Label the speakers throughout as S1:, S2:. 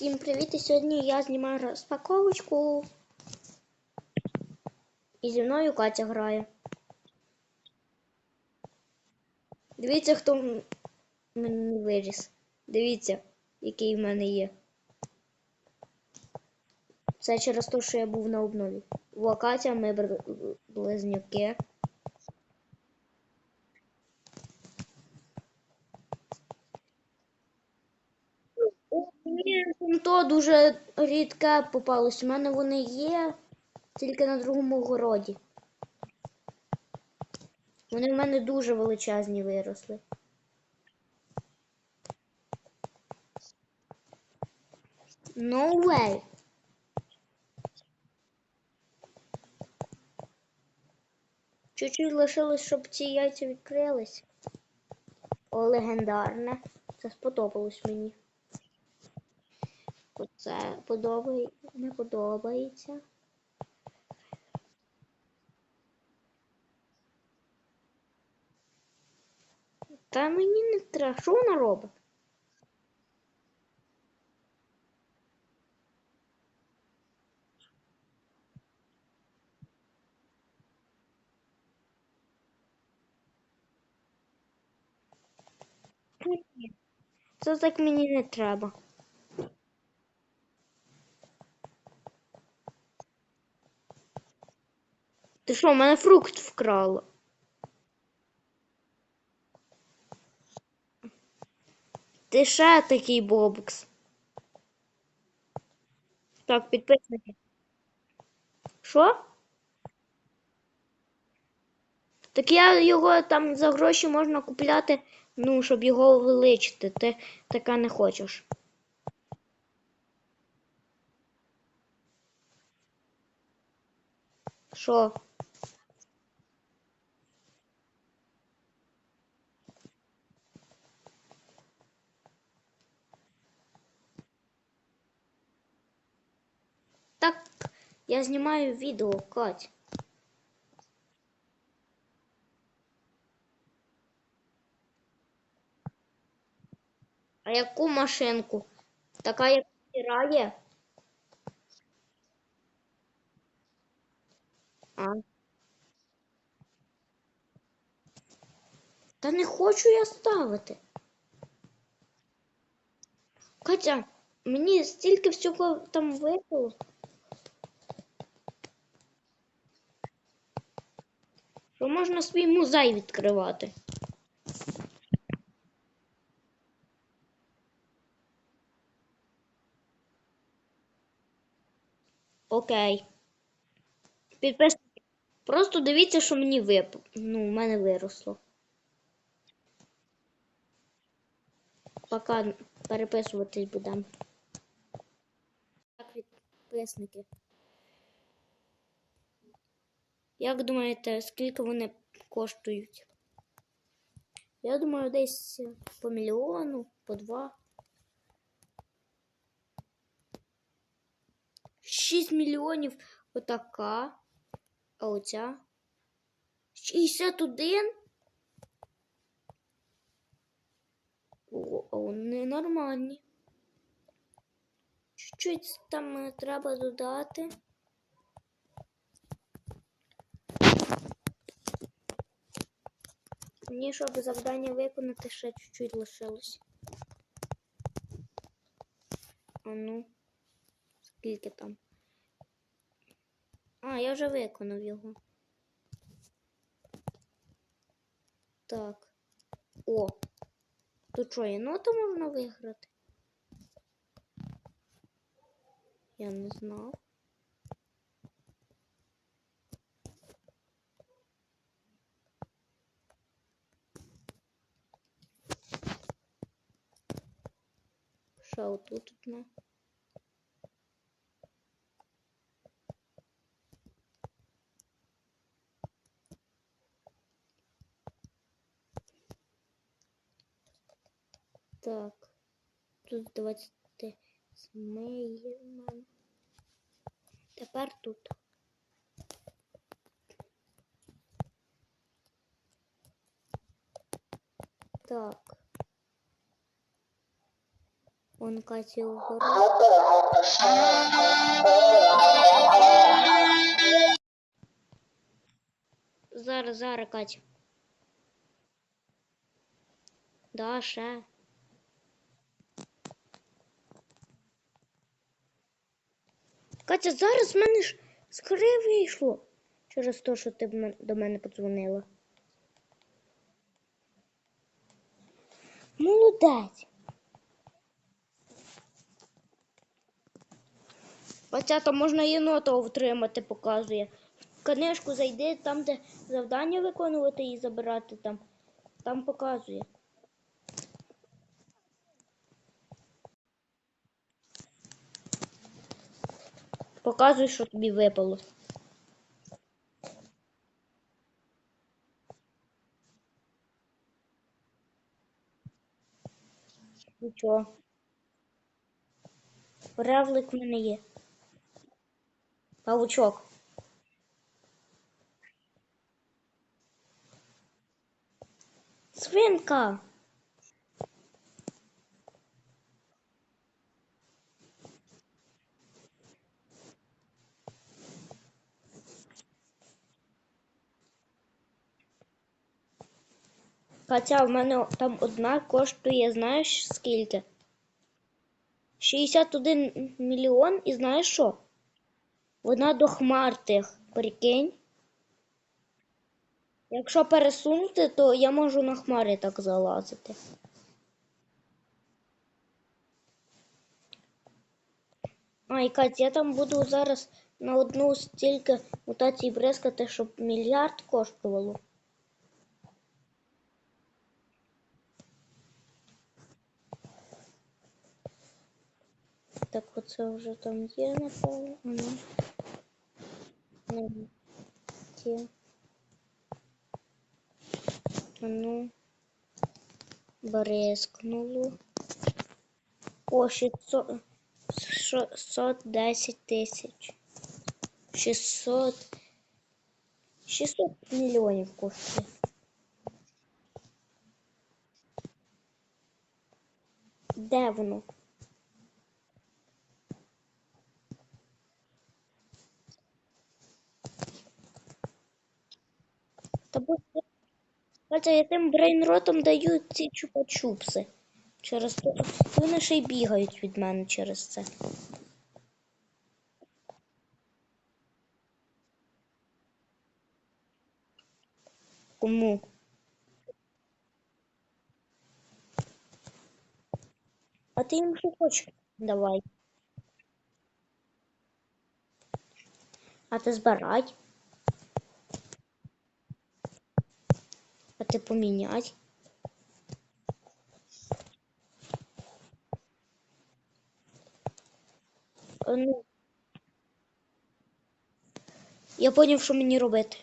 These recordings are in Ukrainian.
S1: Всім привіт! І сьогодні я знімаю розпаковочку. І зі мною Катя грає. Дивіться, хто мені виріс. Дивіться, який в мене є. Це через те, що я був на обнові. Во Катя, ми близнюки. О, Ні, то дуже рідке попалось. У мене вони є тільки на другому городі. Вони в мене дуже величезні виросли. No way. Чуть-чуть лишилось, щоб ці яйця відкрились. О, легендарне. Це сподобалось мені. Оце подобає... не подобається. Та мені не треба. Що вона робить? Це так мені не треба. Ти що, в мене фрукт вкрала? Ти ще такий бобукс. Так, підписники. Що? Так я його там за гроші можна купляти, ну, щоб його увеличити. Ти таке не хочеш. Що? Так, я знімаю відео, Кать. А яку машинку? Така, як стирає? А. Та не хочу я ставити. Катя, мені стільки всього там випало. Що можна свій музей відкривати? Окей. Підписники. Просто дивіться, що мені вип... Ну, в мене виросло. Поки переписуватись будемо. Так, підписники. Як думаєте, скільки вони коштують? Я думаю, десь по мільйону, по два. 6 мільйонів отака. А оця. 61. О, а вони нормальні. Чуть-чуть там е, треба додати. Мені, щоб завдання виконати, ще чуть-чуть лишилось. А ну, скільки там? А, я вже виконав його. Так. О! Тут що, єнота можна виграти? Я не знав. Що тут одна? Так. Тут 27. Тепер тут. Так. Катя угору. Зараз, зараз, Катя. Да, ще. Катя, зараз в мене ж з гри вийшло. Через те, що ти до мене подзвонила. Молодець. Оця то можна єнота отримати, показує. В книжку зайди, там, де завдання виконувати і забирати там. Там показує. Показуй, що тобі випало. Нічого. Ревлик в мене є. Павучок. Свинка. Катя, в мене там одна коштує, знаєш скільки? 61 мільйон і знаєш що? Вона до хмар тих, прикинь. Якщо пересунути, то я можу на хмари так залазити. А, і Кать, я там буду зараз на одну стільки мутацій бризкати, щоб мільярд коштувало. Так, оце вже там є, напевно. А ну. Ну, ну. Бризкнуло. О, 600, 610 тисяч. 600. 600 мільйонів коштує. Де воно? Та бо це- я тим брейнротом даю ці чупа-чупси. Через то вони ще й бігають від мене через це. Кому? А ти їм що хочеш? Давай. А ти збирай. А поменять. А Ну. Я поняв, що мені робити.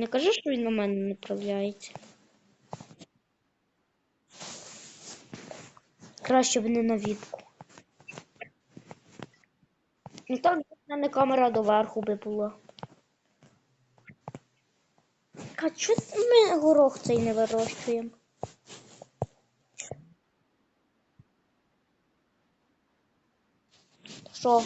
S1: Не кажи, що він на мене направляється. Краще б не на вітку. Ну так в мене камера доверху би була. А чого ми горох цей не вирощуємо? Що?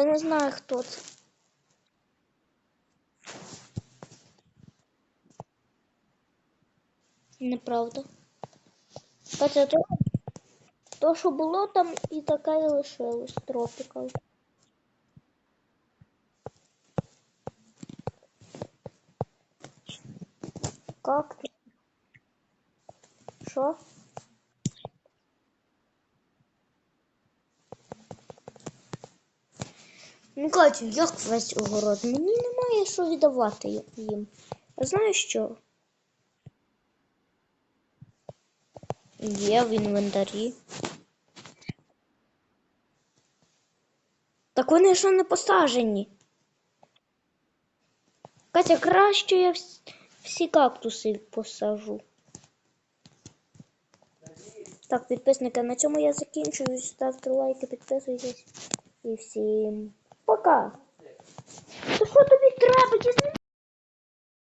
S1: Я не знаю, хто це. Неправда. Катя, то, то, що було там, і таке і лишилось. Тропікал. Как ти? Що? Ну, Катю, як весь огород? Мені немає що віддавати їм. А знаєш що? Є в інвентарі. Так вони ще не посажені. Катя, краще я всі кактуси посажу. Так, підписники, на цьому я закінчую. Ставте лайки, підписуйтесь. І всім пока. Що тобі треба?